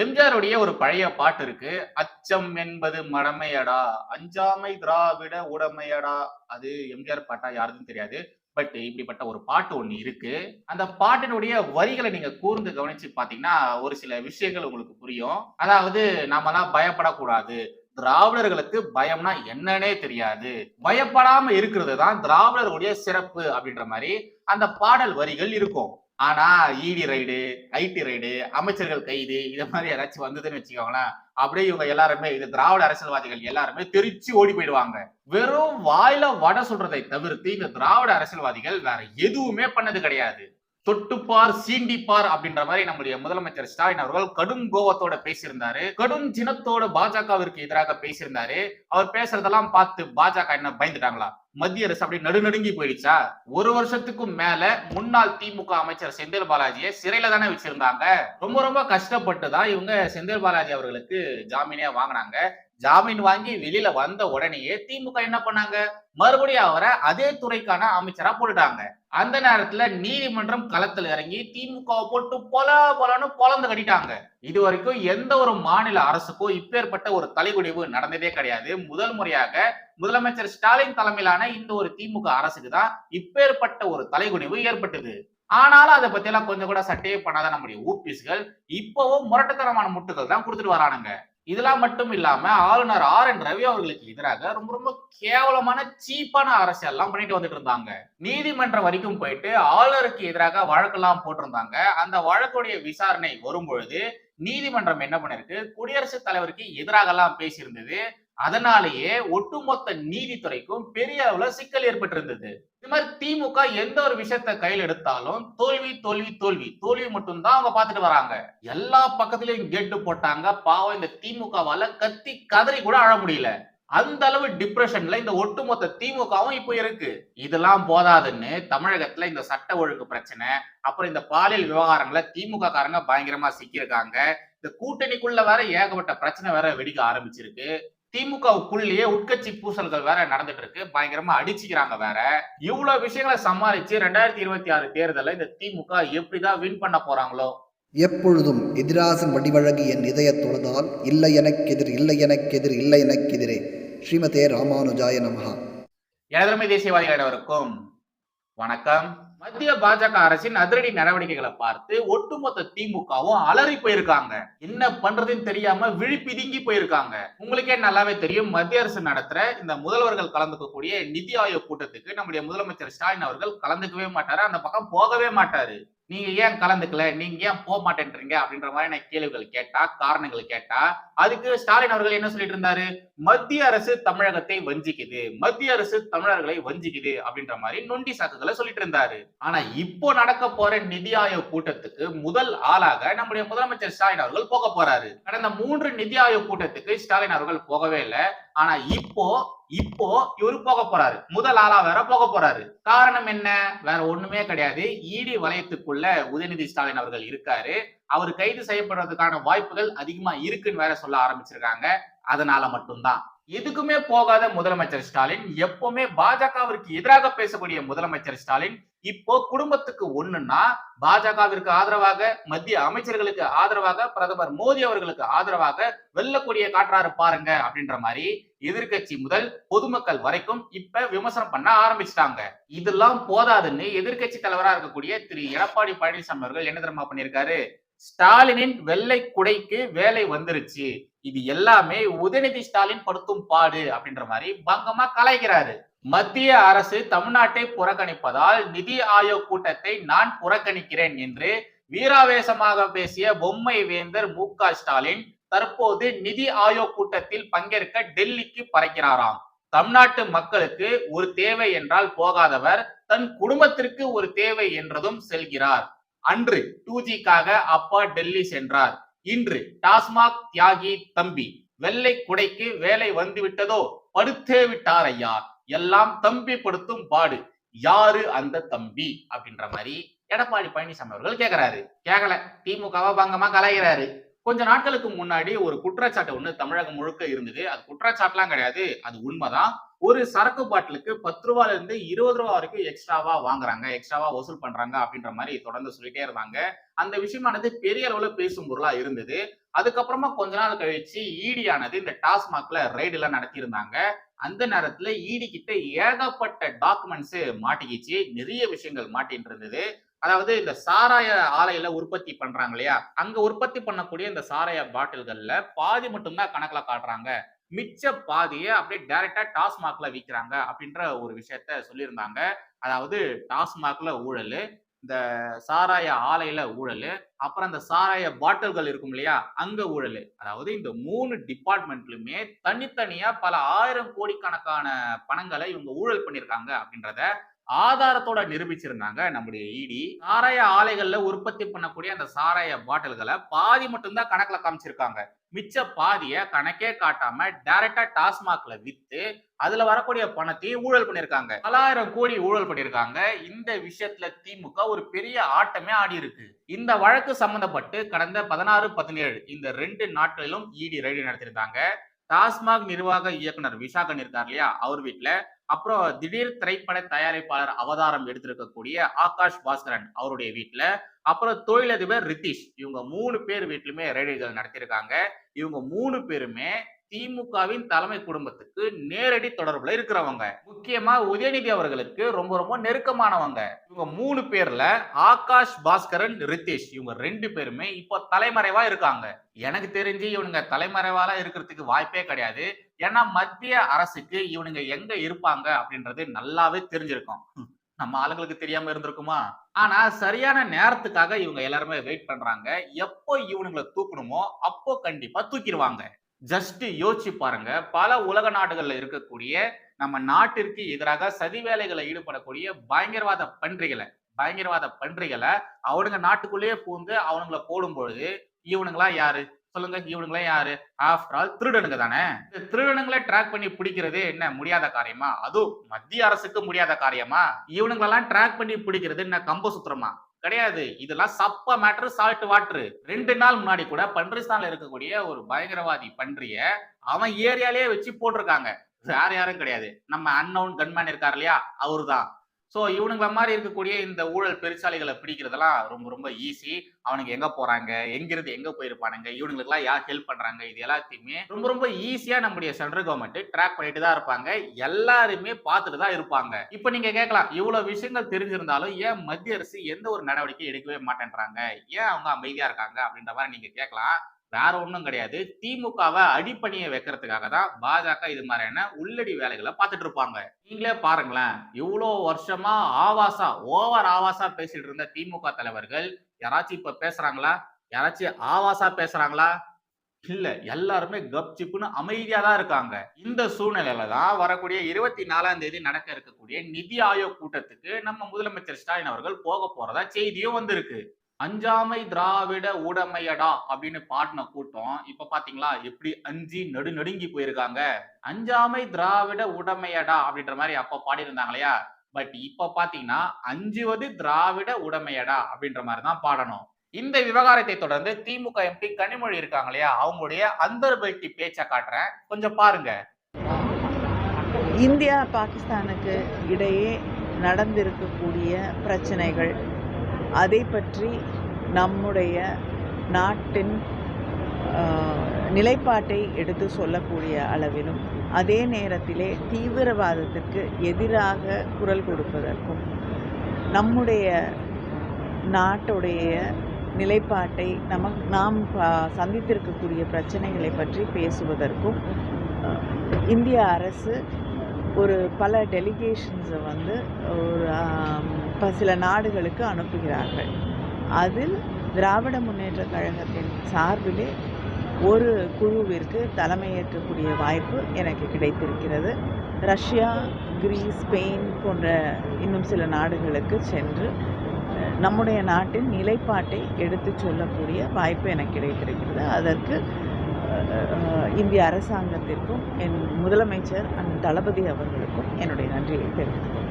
எம்ஜிஆருடைய ஒரு பழைய பாட்டு இருக்கு அச்சம் என்பது மடமையடா அஞ்சாமை திராவிட உடமையடா அது எம்ஜிஆர் பாட்டா யாருக்கும் தெரியாது. பட் இப்படிப்பட்ட ஒரு பாட்டு ஒண்ணு இருக்கு. அந்த பாட்டினுடைய வரிகளை நீங்க கூர்ந்து கவனிச்சு பாத்தீங்கன்னா ஒரு சில விஷயங்கள் உங்களுக்கு புரியும். அதாவது நாமெல்லாம் பயப்படக்கூடாது. திராவிடர்களுக்கு பயம்னா என்னன்னே தெரியாது. பயப்படாம இருக்கிறது தான் திராவிடர்களுடைய சிறப்பு அப்படின்ற மாதிரி அந்த பாடல் வரிகள் இருக்கும். ஆனா இடி ரைடு ஐடி ரைடு அமைச்சர்கள் கைது இத மாதிரி யாராச்சும் வந்ததுன்னு வச்சுக்கோங்களேன். அப்படியே இவங்க எல்லாருமே இது திராவிட அரசியல்வாதிகள் எல்லாருமே தெரிச்சு ஓடி போயிடுவாங்க. வெறும் வாயில வட சொல்றதை தவிர்த்து இந்த திராவிட அரசியல்வாதிகள் வேற எதுவுமே பண்ணது கிடையாது. தொட்டுப்பார் சீண்டிப்பார் அப்படின்ற மாதிரி நம்முடைய முதலமைச்சர் ஸ்டாலின் அவர்கள் கடும் கோவத்தோட பேசியிருந்தாரு. கடும் சினத்தோட பாஜகவிற்கு எதிராக பேசியிருந்தாரு. அவர் பேசுறதெல்லாம் பார்த்து பாஜக என்ன பயந்துட்டாங்களா? மத்திய அரசு அப்படி நடுநடுங்கி போயிடுச்சா? ஒரு வருஷத்துக்கும் மேல முன்னாள் திமுக அமைச்சர் செந்தில் பாலாஜியை சிறையில தானே வச்சிருந்தாங்க. ரொம்ப ரொம்ப கஷ்டப்பட்டு தான் இவங்க செந்தில் பாலாஜி அவர்களுக்கு ஜாமீனே வாங்கினாங்க. ஜாமீன் வாங்கி வெளியில வந்த உடனேயே திமுக என்ன பண்ணாங்க? மறுபடியும் அவரை அதே துறைக்கான அமைச்சரா போட்டுட்டாங்க. அந்த நேரத்துல நீதிமன்றம் களத்துல இறங்கி திமுக போட்டு பொல பொலன்னு பொலந்து கட்டிட்டாங்க. இது வரைக்கும் எந்த ஒரு மாநில அரசுக்கும் இப்பேற்பட்ட ஒரு தலைகுடிவு நடந்ததே கிடையாது. முதல் முறையாக முதலமைச்சர் ஸ்டாலின் தலைமையிலான இந்த ஒரு திமுக அரசுக்கு தான் இப்பேற்பட்ட ஒரு தலைகுடிவு ஏற்பட்டது. ஆனாலும் அதை பத்தி எல்லாம் கொஞ்சம் கூட சட்டையே பண்ணாத நம்முடைய ஊபிஸ்கள் இப்பவும் முரட்டுத்தனமான முட்டுகள் தான் கொடுத்துட்டு வரானுங்க. இதெல்லாம் மட்டும் இல்லாம ஆளுநர் ஆர் என் ரவி அவர்களுக்கு எதிராக ரொம்ப ரொம்ப கேவலமான சீப்பான அரசியல்லாம் பண்ணிட்டு வந்துட்டு இருந்தாங்க. நீதிமன்றம் வரைக்கும் போயிட்டு ஆளுநருக்கு எதிராக வழக்கெல்லாம் போட்டிருந்தாங்க. அந்த வழக்குடைய விசாரணை வரும்பொழுது நீதிமன்றம் என்ன பண்ணிருக்கு? குடியரசுத் தலைவருக்கு எதிராக எல்லாம் பேசியிருந்தது. அதனாலேயே ஒட்டுமொத்த நீதித்துறைக்கும் பெரிய அளவுல சிக்கல் ஏற்பட்டிருந்தது. இது மாதிரி திமுக எந்த ஒரு விஷயத்த கையில் எடுத்தாலும் தோல்வி தோல்வி தோல்வி தோல்வி மட்டும்தான் அவங்க பார்த்துட்டு வராங்க. எல்லா பக்கத்துலயும் கேட்டு போட்டாங்க. பாவம் இந்த திமுகவால கத்தி கதறி கூட அழ முடியல. அந்த அளவு டிப்ரெஷன்ல இந்த ஒட்டுமொத்த திமுகவும் இப்போ இருக்கு. இதெல்லாம் போதாதுன்னு தமிழகத்துல இந்த சட்ட ஒழுங்கு பிரச்சனை அப்புறம் இந்த பாலியல் விவகாரங்களை திமுக காரங்க பயங்கரமா சிக்கியிருக்காங்க. இந்த கூட்டணிக்குள்ள வேற ஏகப்பட்ட பிரச்சனை வேற வெடிக்க ஆரம்பிச்சிருக்கு. திமுகவுக்குள்ளேயே உட்கட்சி பூசல்கள் வேற நடந்துட்டு இருக்கு பயங்கரமா அடிச்சுக்கிறாங்க வேற. இவ்வளவு விஷயங்களை சமாளிச்சு ரெண்டாயிரத்தி இருபத்தி ஆறு தேர்தலில் இந்த திமுக எப்படிதான் வின் பண்ண போறாங்களோ? எப்பொழுதும் எதிராசன் வடிவழகு என் இதய தொழுதால் இல்லை எனக்கெதிர் இல்லை எனக்கெதிர் இல்லை எனக்கெதிரே ஸ்ரீமதே ராமானுஜாய நமஹா. எனதருமை தேசியவாதிகள் அனைவருக்கும் வணக்கம். மத்திய பாஜக அரசின் அதிரடி நடவடிக்கைகளை பார்த்து ஒட்டுமொத்த திமுகவும் அலறி போயிருக்காங்க. என்ன பண்றதுன்னு தெரியாம விழிப்பிதுங்கி போயிருக்காங்க. உங்களுக்கே நல்லாவே தெரியும்? மத்திய அரசு நடத்துற இந்த முதல்வர்கள் கலந்துக்கக்கூடிய நிதி ஆயோக் கூட்டத்துக்கு நம்முடைய முதலமைச்சர் ஸ்டாலின் அவர்கள் கலந்துக்கவே மாட்டாரு? அந்த பக்கம் போகவே மாட்டாரு. நீங்க ஏன் கலந்துக்கல? நீங்க ஏன் போக மாட்டேன்றீங்க? அப்படின்ற மாதிரியான கேள்விகள் கேட்டா காரணங்கள் கேட்டா அதுக்கு ஸ்டாலின் அவர்கள் என்ன சொல்லிட்டு இருந்தாரு? மத்திய அரசு தமிழகத்தை வஞ்சிக்குது. மத்திய அரசு தமிழர்களை வஞ்சிக்குது அப்படின்ற மாதிரி நொண்டி சாக்குகளை சொல்லிட்டு இருந்தாரு. ஆனா இப்போ நடக்க போற நிதி ஆயோக் கூட்டத்துக்கு முதல் ஆளாக நம்முடைய முதலமைச்சர் ஸ்டாலின் அவர்கள் போக போறாரு. கடந்த மூன்று நிதி ஆயோக் கூட்டத்துக்கு ஸ்டாலின் அவர்கள் போகவே இல்லை. ஆனா இப்போ இப்போ இவரு போக போறாரு. முதல் ஆளா வேற போக போறாரு. காரணம் என்ன? வேற ஒண்ணுமே கிடையாது. இடி வலயத்துக்குள்ள உதயநிதி ஸ்டாலின் அவர்கள் இருக்காரு. அவர் கைது செய்யப்படுறதுக்கான வாய்ப்புகள் அதிகமா இருக்குன்னு வேற சொல்ல ஆரம்பிச்சிருக்காங்க. அதனால மட்டும்தான். எதுக்குமே போகாத முதலமைச்சர் ஸ்டாலின் எப்பவுமே பாஜகவிற்கு எதிராக பேசக்கூடிய முதலமைச்சர் ஸ்டாலின். இப்போ குடும்பத்துக்கு ஒண்ணுன்னா பாஜகவிற்கு ஆதரவாக மத்திய அமைச்சர்களுக்கு ஆதரவாக பிரதமர் மோடி அவர்களுக்கு ஆதரவாக வெல்லக்கூடிய காற்றாறு பாருங்க அப்படின்ற மாதிரி எதிர்கட்சி முதல் பொதுமக்கள் வரைக்கும் இப்ப விமர்சனம் பண்ண ஆரம்பிச்சிட்டாங்க. இதெல்லாம் போதாதுன்னு எதிர்கட்சி தலைவரா இருக்கக்கூடிய திரு. எடப்பாடி பழனிசாமி அவர்கள் என்ன தெரியுமா பண்ணியிருக்காரு? ஸ்டாலினின் வெள்ளை குடைக்கு வேலை வந்துருச்சு. இது எல்லாமே உதயநிதி ஸ்டாலின் படுத்தும் பாடு அப்படின்ற மாதிரி பங்கமா கலைகிறாரு மத்திய அரசு தமிழ்நாட்டை புறக்கணிப்பதால் நிதி ஆயோக் கூட்டத்தை நான் புறக்கணிக்கிறேன் என்று வீராவேசமாக பேசிய பொம்மை வேந்தர் மு ஸ்டாலின் தற்போது நிதி ஆயோக் கூட்டத்தில் பங்கேற்க டெல்லிக்கு பறக்கிறாராம். தமிழ்நாட்டு மக்களுக்கு ஒரு தேவை என்றால் போகாதவர் தன் குடும்பத்திற்கு ஒரு தேவை என்றதும் செல்கிறார். அன்று டூ ஜிக்காக அப்பா டெல்லி சென்றார். இன்று டாஸ்மாக் தியாகி தம்பி வெள்ளை குடைக்கு வேலை வந்து விட்டதோ? படுத்தே விட்டார் ஐயா. எல்லாம் தம்பி படுத்தும் பாடு. யாரு அந்த தம்பி? அப்படின்ற மாதிரி எடப்பாடி பழனிசாமி அவர்கள் கேட்கிறாரு கேட்கல திமுகவா? பங்கமா கலாய்கிறாரு கொஞ்ச நாட்களுக்கு முன்னாடி ஒரு குற்றச்சாட்டு ஒண்ணு தமிழகம் முழுக்க இருந்தது. அது குற்றச்சாட்டுலாம் கிடையாது. அது உண்மைதான். ஒரு சரக்கு பாட்டிலுக்கு பத்து ரூபால இருந்து இருபது ரூபா வரைக்கும் எக்ஸ்ட்ராவா வாங்குறாங்க. எக்ஸ்ட்ராவா வசூல் பண்றாங்க அப்படின்ற மாதிரி தொடர்ந்து சொல்லிட்டே இருந்தாங்க. அந்த விஷயமானது பெரிய அளவுல பேசும் பொருளா இருந்தது. அதுக்கப்புறமா கொஞ்ச நாள் கழிச்சு ஈடியானது இந்த டாஸ்மாக்ல ரைடு எல்லாம் நடத்தியிருந்தாங்க. அந்த நேரத்துல ஈடி கிட்ட ஏகப்பட்ட டாக்குமெண்ட்ஸ் மாட்டிக்கிச்சு. நிறைய விஷயங்கள் மாட்டின்னு இருந்தது. அதாவது இந்த சாராய ஆலையில உற்பத்தி பண்றாங்க இல்லையா? அங்க உற்பத்தி பண்ணக்கூடிய இந்த சாராய பாட்டில்கள்ல பாதி மட்டும்தான் கணக்குல காட்டுறாங்க. மிச்ச பாதியை அப்படியே டைரக்டா டாஸ்மாக்ல விற்கிறாங்க அப்படின்ற ஒரு விஷயத்த சொல்லியிருந்தாங்க. அதாவது டாஸ்மாக்ல ஊழல் இந்த சாராய ஆலையில ஊழல் அப்புறம் அந்த சாராய பாட்டில்கள் இருக்கும் இல்லையா? அங்க ஊழல். அதாவது இந்த மூணு டிபார்ட்மெண்ட்லுமே தனித்தனியா பல ஆயிரம் கோடிக்கணக்கான பணங்களை இவங்க ஊழல் பண்ணியிருக்காங்க அப்படின்றத ஆதாரத்தோட நிரூபிச்சிருந்தாங்க நம்முடைய இடி சாராய ஆலைகள்ல உற்பத்தி பண்ணக்கூடிய அந்த சாராய பாட்டில்களை பாதி மட்டும்தான் கணக்குல காமிச்சிருக்காங்க. மிச்ச பாதிய கணக்கே காட்டாம டைரக்டா டாஸ்மாக்ல வித்து அதுல வரக்கூடிய பணத்தையும் ஊழல் பண்ணிருக்காங்க. பலாயிரம் கோடி ஊழல் பண்ணிருக்காங்க. இந்த விஷயத்துல திமுக ஒரு பெரிய ஆட்டமே ஆடி இருக்கு. இந்த வழக்கு சம்பந்தப்பட்டு கடந்த பதினாறு பதினேழு இந்த ரெண்டு நாட்களிலும் இடி ரைடு நடத்திருந்தாங்க. டாஸ்மாக் நிர்வாக இயக்குனர் விசாகன் இருக்கார் இல்லையா? அவர் வீட்டுல அப்புறம் திடீர் திரைப்பட தயாரிப்பாளர் அவதாரம் எடுத்திருக்கக்கூடிய ஆகாஷ் பாஸ்கரன் அவருடைய வீட்டுல அப்புறம் தொழிலதிபர் ரித்திஷ். இவங்க மூணு பேர் வீட்லயுமே ரைடுகள் நடத்தியிருக்காங்க. இவங்க மூணு பேருமே திமுகவின் தலைமை குடும்பத்துக்கு நேரடி தொடர்புல இருக்கிறவங்க. முக்கியமா உதயநிதி அவர்களுக்கு ரொம்ப ரொம்ப நெருக்கமானவங்க. இவங்க மூணு பேர்ல ஆகாஷ் பாஸ்கரன் ரித்திஷ் இவங்க ரெண்டு பேருமே இப்போ தலைமறைவா இருக்காங்க. எனக்கு தெரிஞ்சு இவனுங்க தலைமறைவால இருக்கிறதுக்கு வாய்ப்பே கிடையாது. ஏன்னா மத்திய அரசுக்கு இவனுங்க எங்க இருப்பாங்க அப்படின்றது நல்லாவே தெரிஞ்சிருக்கும். நம்ம ஆளுங்களுக்கு தெரியாம இருந்திருக்குமா? ஆனா சரியான நேரத்துக்காக இவங்க எல்லாருமே வெயிட் பண்றாங்க. எப்போ இவனுங்களை தூக்கணுமோ அப்போ கண்டிப்பா தூக்கிடுவாங்க. ஜஸ்ட் யோசிச்சு பாருங்க. பல உலக நாடுகளில் இருக்கக்கூடிய நம்ம நாட்டிற்கு எதிராக சதி வேலைகளை ஈடுபடக்கூடிய பயங்கரவாத பன்றிகளை பயங்கரவாத பன்றிகளை அவனுங்க நாட்டுக்குள்ளேயே பூந்து அவனுங்களை போடும் பொழுது இவனுங்களா யாரு? சொல்லுங்க இவனுங்களா யாரு? ஆஃப்டர் ஆல் திருடனுங்க தானே? இந்த திருடனுங்களை ட்ராக் பண்ணி பிடிக்கிறது என்ன முடியாத காரியமா? அதுவும் மத்திய அரசுக்கு முடியாத காரியமா? இவனுங்களெல்லாம் ட்ராக் பண்ணி பிடிக்கிறது என்ன கம்ப சுத்திரமா? கிடையாது. இதெல்லாம் சப்ப மேட்ரு சால்ட் வாட்ரு ரெண்டு நாள் முன்னாடி கூட பன்றிஸ்தான்ல இருக்கக்கூடிய ஒரு பயங்கரவாதி பன்றிய அவன் ஏரியாலேயே வச்சு போட்டிருக்காங்க. வேற யாரும் கிடையாது. நம்ம அன்னவுன் கன்மேன் இருக்கார் இல்லையா? அவருதான். ஸோ இவனுங்கள மாதிரி இருக்கக்கூடிய இந்த ஊழல் பெருசாலிகளை பிடிக்கிறதெல்லாம் ரொம்ப ரொம்ப ஈஸி அவனுக்கு எங்க போறாங்க? எங்கிருந்து எங்க போயிருப்பானுங்க? இவனுங்களுக்குலாம் யார் ஹெல்ப் பண்றாங்க? இது எல்லாத்தையுமே ரொம்ப ரொம்ப ஈஸியா நம்முடைய சென்ட்ரல் கவர்மெண்ட் ட்ராக் பண்ணிட்டு தான் இருப்பாங்க. எல்லாருமே பார்த்துட்டு தான் இருப்பாங்க. இப்போ நீங்க கேட்கலாம் இவ்வளவு விஷயங்கள் தெரிஞ்சிருந்தாலும் ஏன் மத்திய அரசு எந்த ஒரு நடவடிக்கை எடுக்கவே மாட்டேன்றாங்க? ஏன் அவங்க அமைதியா இருக்காங்க? அப்படின்ற மாதிரி நீங்க கேட்கலாம். வேற ஒன்றும் கிடையாது. திமுகவை அடிப்பணியை வைக்கிறதுக்காக தான் பாஜக இது மாதிரியான உள்ளடி வேலைகளை பார்த்துட்டு இருப்பாங்க. நீங்களே பாருங்களேன். இவ்வளோ வருஷமா ஆவாசா ஓவர் ஆவாசா பேசிட்டு இருந்த திமுக தலைவர்கள் யாராச்சும் இப்ப பேசுறாங்களா? யாராச்சும் ஆவாசா பேசுறாங்களா? இல்ல எல்லாருமே கப் சிப்புன்னு அமைதியா தான் இருக்காங்க. இந்த சூழ்நிலையில தான் வரக்கூடிய இருபத்தி நாலாம் தேதி நடக்க இருக்கக்கூடிய நிதி ஆயோக் கூட்டத்துக்கு நம்ம முதலமைச்சர் ஸ்டாலின் அவர்கள் போக போறதா செய்தியும் வந்திருக்கு. அஞ்சாமை திராவிட ஊடமையடா அப்படின்னு பாடின கூட்டம். இப்ப பாத்தீங்களா? எப்படி அஞ்சி நடு நடுங்கி போயிருக்காங்க. அஞ்சாமை திராவிட உடமையடா அப்படின்ற மாதிரி அப்ப பாடியிருந்தாங்க இல்லையா? பட் இப்ப பாத்தீங்கன்னா அஞ்சுவது திராவிட உடமையடா அப்படின்ற மாதிரி தான் பாடணும். இந்த விவகாரத்தை தொடர்ந்து திமுக எம்பி கனிமொழி இருக்காங்க இல்லையா? அவங்களுடைய அந்தர்பல்ட்டி பேச்சை காட்டுறேன். கொஞ்சம் பாருங்க. இந்தியா பாகிஸ்தானுக்கு இடையே நடந்திருக்கக்கூடிய பிரச்சனைகள் அதை பற்றி நம்முடைய நாட்டின் நிலைப்பாட்டை எடுத்து சொல்லக்கூடிய அளவிலும் அதே நேரத்திலே தீவிரவாதத்திற்கு எதிராக குரல் கொடுப்பதற்கும் நம்முடைய நாட்டுடைய நிலைப்பாட்டை நமக்கு நாம் சந்தித்திருக்கக்கூடிய பிரச்சனைகளை பற்றி பேசுவதற்கும் இந்திய அரசு ஒரு பல டெலிகேஷன்ஸை வந்து ஒரு சில நாடுகளுக்கு அனுப்புகிறார்கள். அதில் திராவிட முன்னேற்ற கழகத்தின் சார்பிலே ஒரு குழுவிற்கு தலைமையேற்கக்கூடிய வாய்ப்பு எனக்கு கிடைத்திருக்கிறது. ரஷ்யா கிரீஸ் ஸ்பெயின் போன்ற இன்னும் சில நாடுகளுக்கு சென்று நம்முடைய நாட்டின் நிலைப்பாட்டை எடுத்துச் சொல்லக்கூடிய வாய்ப்பு எனக்கு கிடைத்திருக்கிறது. அதற்கு இந்திய அரசாங்கத்திற்கும் என் முதலமைச்சர் அண்ட் தளபதி அவர்களுக்கும் என்னுடைய நன்றியை தெரிவித்துக்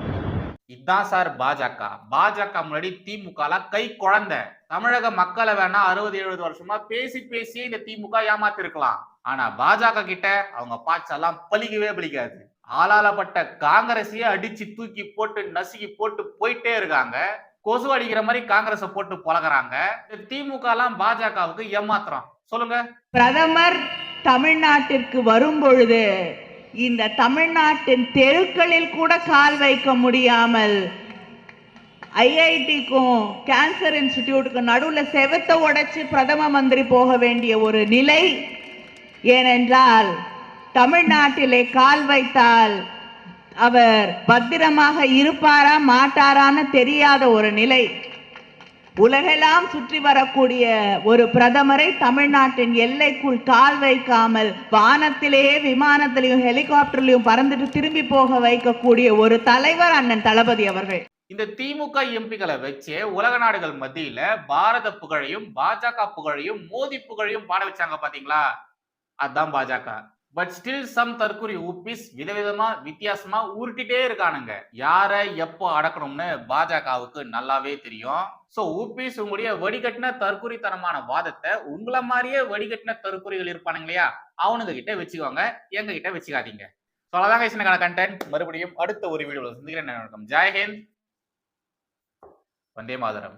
இதுதான் இதான் சார் பாஜக. பாஜக முன்னாடி திமுக கை குழந்தை. தமிழக மக்களை வேணா அறுபது எழுபது வருஷமா பேசி பேசி இந்த திமுக ஏமாத்திருக்கலாம். ஆனா பாஜக கிட்ட அவங்க பாய்ச்செல்லாம் பலிக்கவே பலிக்காது ஆளாளப்பட்ட காங்கிரஸையே அடிச்சு தூக்கி போட்டு நசுக்கி போட்டு போயிட்டே இருக்காங்க. கொசு அடிக்கிற மாதிரி காங்கிரஸ போட்டு பொழகுறாங்க. திமுக எல்லாம் பாஜகவுக்கு ஏமாத்துறோம் சொல்லுங்க. பிரதமர் தமிழ்நாட்டிற்கு வரும் பொழுது இந்த தமிழ்நாட்டின் தெருக்களில் கூட கால் வைக்க முடியாமல் ஐஐடிக்கும் கேன்சர் இன்ஸ்டிடியூட்டுக்கும் நடுவில் செவத்தை உடைச்சு பிரதம மந்திரி போக வேண்டிய ஒரு நிலை. ஏனென்றால் தமிழ்நாட்டிலே கால் வைத்தால் அவர் பத்திரமாக இருப்பாரா மாட்டாரான்னு தெரியாத ஒரு நிலை. உலகெல்லாம் சுற்றி வரக்கூடிய ஒரு பிரதமரை தமிழ்நாட்டின் எல்லைக்குள் கால் வைக்காமல் வானத்திலேயே விமானத்திலையும் ஹெலிகாப்டர்லையும் பறந்துட்டு திரும்பி போக வைக்கக்கூடிய ஒரு தலைவர் அண்ணன் தளபதி அவர்கள். இந்த திமுக எம்பிகளை வச்சு உலக நாடுகள் மத்தியில பாரத புகழையும் பாஜக புகழையும் மோதி புகழையும் பாட வச்சாங்க பாத்தீங்களா? அதான் பாஜக. பட் ஸ்டில் சம் தற்கூரி உப்பிஸ் விதவிதமா வித்தியாசமா உருட்டிட்டே இருக்கானுங்க. யாரை எப்போ அடக்கணும்னு பாஜகவுக்கு நல்லாவே தெரியும். சோ உபிஸ் உங்களுடைய வடிகட்டின தற்கூரித்தனமான வாதத்தை உங்களை மாதிரியே வடிகட்டின தற்கூரிகள் இருப்பானுங்க இல்லையா? அவனுங்க கிட்ட வச்சுக்கோங்க. எங்க கிட்ட வச்சுக்காதீங்க. ஸோ அவ்வளோதான் கைசனுக்கான கண்டென்ட் மறுபடியும் அடுத்த ஒரு வீடியோவில் சந்திக்கிறேன். வணக்கம். ஜெயஹிந்த் வந்தே மாதரம்.